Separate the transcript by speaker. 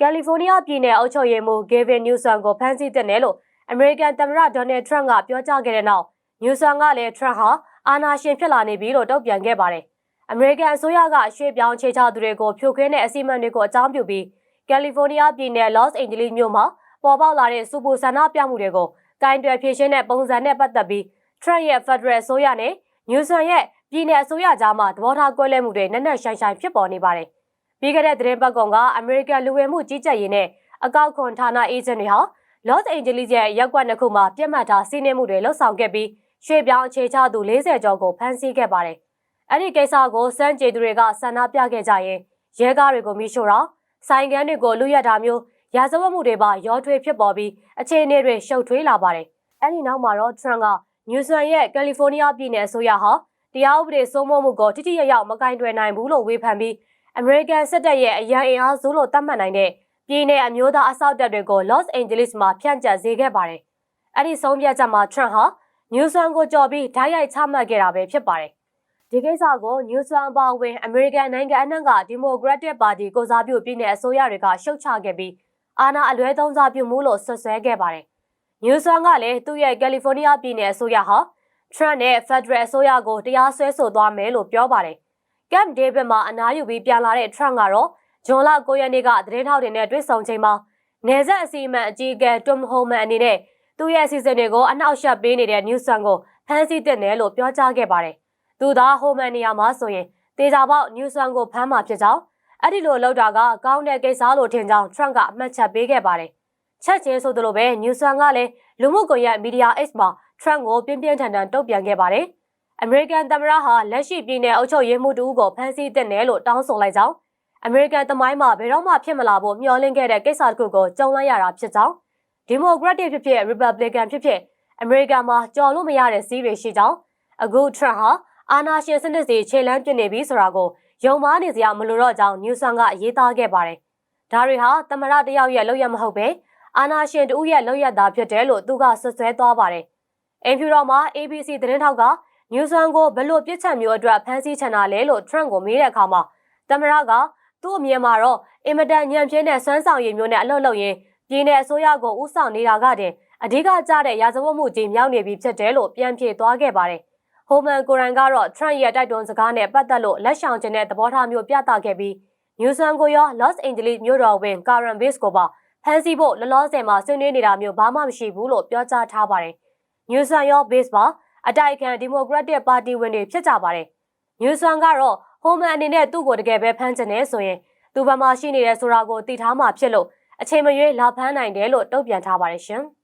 Speaker 1: ကယ်လီဖိုးနီးယားပြည်နယ်အုပ်ချုပ်ရေးမှူးဂေဗင်နျူဆန်ကိုဖမ်းဆီးတဲ့နယ်လို့အမေရိကန်သမ္မတဒေါ်နယ်ထရန့်ကပြောကြားခဲ့တဲ့နောက်နျူဆန်ကလည်းထရန့်ဟာအာဏာရှင်ဖြစ်လာနေပြီလို့တုံ့ပြန်ခဲ့ပါတယ်။အမေရိကန်အစိုးရကရွှေ့ပြောင်းခြေချသူတွေကိုဖြိုခွင်းတဲ့အစီအမံတွေကိုအကြောင်းပြုပြီးကယ်လီဖိုးနီးယားပြည်နယ်လော့စ်အိန်ဂျလိစ်မြို့မှာပေါ်ပေါက်လာတဲ့စူပူဆန္ဒပြမှုတွေကိုကင်တွယ်ဖြေရှင်းတဲ့ပုံစံနဲ့ပတ်သက်ပြီးထရန့်ရဲ့ဖက်ဒရယ်အစိုးရနဲ့နျူဆန်ရဲ့ပြည်နယ်အစိုးရကြားမှာသဘောထားကွဲလွဲမှုတွေနက်နက်ရှိုင်းရှိုင်းဖြစ်ပေါ်နေပါတယ်။ ပြီးခဲ့တဲ့သတင်းပတ်ကောင်ကအမေရိကန်လူဝင်မှုကြီးကြပ်ရေးနဲ့အကောက်ခွန်ဌာနအေဂျင့်တွေဟာလော့စ်အိန်ဂျလိစ်ရဲ့ရက်ကွက်နှစ်ခုမှာပြစ်မှတ်ထားစီးနင်းမှုတွေလှုပ်ဆောင်ခဲ့ပြီးရွှေ့ပြောင်းအခြေချသူ40ကျော်ကိုဖမ်းဆီးခဲ့ပါတယ်။အဲ့ဒီကိစ္စကိုစမ်းကြေသူတွေကဆန္ဒပြခဲ့ကြရင်ရဲကားတွေကိုမိရှို့တော့ဆိုင်ကန်းတွေကိုလူရက်တာမျိုးရာဇဝတ်မှုတွေပါရောထွေးဖြစ်ပေါ်ပြီးအခြေအနေတွေရှုပ်ထွေးလာပါတယ်။အဲ့ဒီနောက်မှာတော့ထရန့်ကနျူဆန်ရဲ့ကယ်လီဖိုးနီးယားပြည်နယ်အစိုးရဟာတရားဥပဒေစိုးမိုးမှုကိုတိတိကျကျမကင်တွယ်နိုင်ဘူးလို့ဝေဖန်ပြီး အမေရိကန်စစ်တပ်ရဲ့အရန်အင်အားစုလို့သတ်မှတ်နိုင်တဲ့ပြည်내အမျိုးသားအစောက်တပ်တွေကို Los Angeles မှာဖြန့်ကျက်စေခဲ့ပါတယ်။အဲ့ဒီဆုံးဖြတ်ချက်မှာ Trump ဟာ New Sun ကိုကြော်ပြီးဓာတ်ရိုက်ချမှတ်ခဲ့တာပဲဖြစ်ပါတယ်။ဒီကိစ္စကို New Sun ပါဝင်အမေရိကန်နိုင်ငံအနှံ့က Democratic Party ကိုစားပြုပြည်내အစိုးရတွေကရှုတ်ချခဲ့ပြီးအာဏာအလွဲသုံးစားပြုမှုလို့ဆွဆွဲခဲ့ပါတယ်။ New Sun ကလည်းသူ့ရဲ့ California ပြည်내အစိုးရဟာ Trump နဲ့ Federal အစိုးရကိုတရားစွဲဆိုသွားမယ်လို့ပြောပါတယ်။ Camp David မှာအနားယူပြီးပြန်လာတဲ့ Trump ကတော့ဂျွန်လ9ရက်နေ့ကသတင်းထောက်တွေနဲ့တွေ့ဆုံချိန်မှာနေဆက်အစီအမံအကြီးအကဲတွမ်ဟိုမန်အနေနဲ့သူ့ရဲ့အစီအစဉ်တွေကိုအနှောက်အယှက်ပေးနေတဲ့ New Sun ကိုဖမ်းဆီးတဲ့နယ်လို့ပြောကြားခဲ့ပါတယ်။သူသာဟိုမန်နေရာမှာဆိုရင်တေချာပေါက် New Sun ကိုဖမ်းမှာဖြစ်ကြောင်းအဲ့ဒီလိုလောက်တာကကောင်းတဲ့ကိစ္စလို့ထင်ကြောင်း Trump ကအမှတ်ချက်ပေးခဲ့ပါတယ်။ချက်ချင်းဆိုသလိုပဲ New Sun ကလည်းလူမှုကွန်ရက် Media X မှာ Trump ကိုပြင်းပြင်းထန်ထန်တုံ့ပြန်ခဲ့ပါတယ်။ American သမ္မတဟာလက်ရှိပြည်နယ်အုပ်ချုပ်ရေးမှူးတူကိုဖမ်းဆီးတဲ့နယ်လို့တောင်းဆိုလိုက်ကြောင်းအမေရိကန်သမိုင်းမှာဘယ်တော့မှဖြစ်မလာဖို့မျှော်လင့်ခဲ့တဲ့ကိစ္စတစ်ခုကိုကြုံလိုက်ရတာဖြစ်ကြောင်းဒီမိုကရက်တစ်ဖြစ်ဖြစ်ရီပတ်ဘလီကန်ဖြစ်ဖြစ်အမေရိကန်မှာကြော်လို့မရတဲ့စီးတွေရှိကြောင်းအခုထရန့်ဟာအာနာရှင်စနစ်စီခြေလန်းပြစ်နေပြီဆိုတာကိုယုံမားနေစရာမလိုတော့ကြောင်းနျူဆန်ကရေးသားခဲ့ပါတယ်။ဒါတွေဟာသမရတယောက်ရဲ့လောက်ရမဟုတ်ပဲအာနာရှင်တူရဲ့လောက်ရတာဖြစ်တယ်လို့သူကဆွဆွဲသွားပါတယ်။အင်ဖြူတော်မှာ ABC သတင်းထောက်က နျူဆန်ကိုဘယ်လိုပြစ်ချက်မျိုးအတွက်ဖမ်းဆီးချင်တာလဲလို့ထရန့်ကိုမေးတဲ့အခါမှာသမရကသူ့အမြင်မှာတော့အင်မတန်ညံပြင်းတဲ့စွမ်းဆောင်ရည်မျိုးနဲ့အလုပ်လုပ်ရင်ပြည်내အစိုးရကိုဥဆောင်နေတာကတည်းအဓိကကျတဲ့ရာဇဝတ်မှုကြီးမြောက်နေပြီဖြစ်တယ်လို့ပြန်ဖြေသွားခဲ့ပါတယ်။ဟိုမန်ကိုရန်ကတော့ Trump ရဲ့တိုက်တွန်းစကားနဲ့ပတ်သက်လို့လက်ဆောင်ခြင်းတဲ့သဘောထားမျိုးပြသခဲ့ပြီး New Sun ကိုရော Los Angeles မြို့တော်ဝင် Karen Bass ကိုပါဖမ်းဆီးဖို့လောလောဆယ်မှာဆွေးနွေးနေတာမျိုးဘာမှမရှိဘူးလို့ပြောကြားထားပါတယ်။ New Sun ရော Bass ပါ အတိုက်အခံ Democratic Party ဝင်တွေဖြစ်ကြပါတယ်။ New Sun ကတော့ဟိုမန်အနေနဲ့သူ့ကိုတကယ်ပဲဖမ်းချင်တယ်ဆိုရင်သူဘယ်မှာရှိနေတယ်ဆိုတာကိုသိထားမှဖြစ်လို့အချိန်မရွေးလာဖမ်းနိုင်တယ်လို့တုံ့ပြန်ထားပါတယ်ရှင်။